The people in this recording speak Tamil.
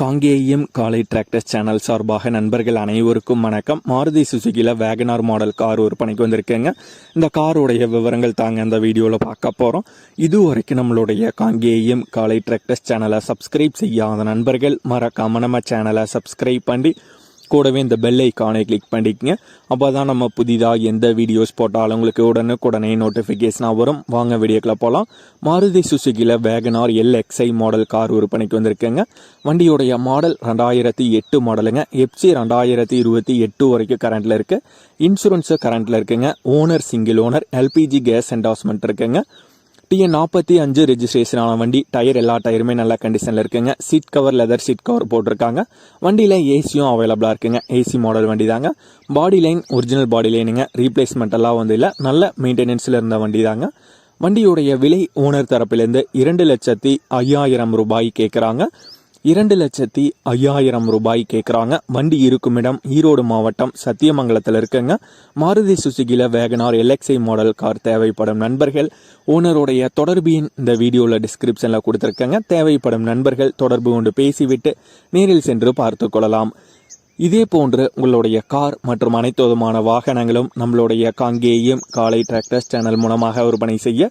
காங்கேயம் காலை டிராக்டர் சேனல் சார்பாக நண்பர்கள் அனைவருக்கும் வணக்கம். மாருதி சுசுகியில் வேகனார் மாடல் கார் விற்பனைக்கு வந்திருக்கேங்க. இந்த காருடைய விவரங்கள் தாங்க இந்த வீடியோவில் பார்க்க போகிறோம் இது வரைக்கும் நம்மளுடைய காங்கேயம் காலை டிராக்டர்ஸ் சேனலை சப்ஸ்கிரைப் செய்யாத நண்பர்கள் மறக்காம நம்ம சேனலை சப்ஸ்கிரைப் பண்ணி கூடவே இந்த பெல் ஐக்கானை கிளிக் பண்ணிக்கங்க. அப்போ தான் நம்ம புதிதாக எந்த வீடியோஸ் போட்டாலும் உங்களுக்கு உடனுக்குடனே நோட்டிஃபிகேஷனாக வரும். வாங்க வீடியோக்கில் போகலாம் மாருதி சுசுகியில் வேகனார் எல்எக்ஸ்ஐ மாடல் கார் விற்பனைக்கு வந்திருக்குங்க. வண்டியுடைய மாடல் ரெண்டாயிரத்தி எட்டு மாடலுங்க எப்சி ரெண்டாயிரத்தி இருபத்தி எட்டு வரைக்கும் கரண்டில் இருக்குது இன்சூரன்ஸு கரண்ட்டில் இருக்குங்க. Owner single owner LPG gas endorsement இருக்குங்க. டிஎன் நாற்பத்தி அஞ்சு ரெஜிஸ்ட்ரேஷன் ஆன வண்டி டயர் எல்லா டயருமே நல்ல கண்டிஷனில் இருக்குங்க. Seat cover leather seat cover போட்டிருக்காங்க. வண்டியில் ஏசியும் அவைலபிளாக இருக்குங்க. ஏசி மாடல் வண்டி தாங்க பாடி லைன் ஒரிஜினல் பாடி லைனுங்க ரீப்ளேஸ்மெண்ட் எல்லாம் வந்து இல்லை. நல்ல மெயின்டெனன்ஸில் இருந்த வண்டி தாங்க வண்டியுடைய விலை ஓனர் தரப்பிலேருந்து இரண்டு லட்சத்தி ஐயாயிரம் ரூபாய் கேட்குறாங்க இரண்டு லட்சத்தி ஐயாயிரம் ரூபாய் கேட்குறாங்க வண்டி இருக்கும் இடம் ஈரோடு மாவட்டம் சத்தியமங்கலத்தில் இருக்குங்க. மாருதி சுசுகியில் வேகனார் எல்எக்ஸ்ஐ மாடல் கார் தேவைப்படும் நண்பர்கள். ஓனருடைய தொடர்பு எண் இந்த வீடியோவில் டிஸ்கிரிப்ஷனில் கொடுத்துருக்கேங்க. தேவைப்படும் நண்பர்கள் தொடர்பு கொண்டு பேசிவிட்டு நேரில் சென்று பார்த்து கொள்ளலாம். இதே போன்று உங்களுடைய கார் மற்றும் அனைத்து விதமான வாகனங்களும் நம்மளுடைய காங்கேயம் காலை டிராக்டர்ஸ் சேனல் மூலமாக விற்பனை செய்ய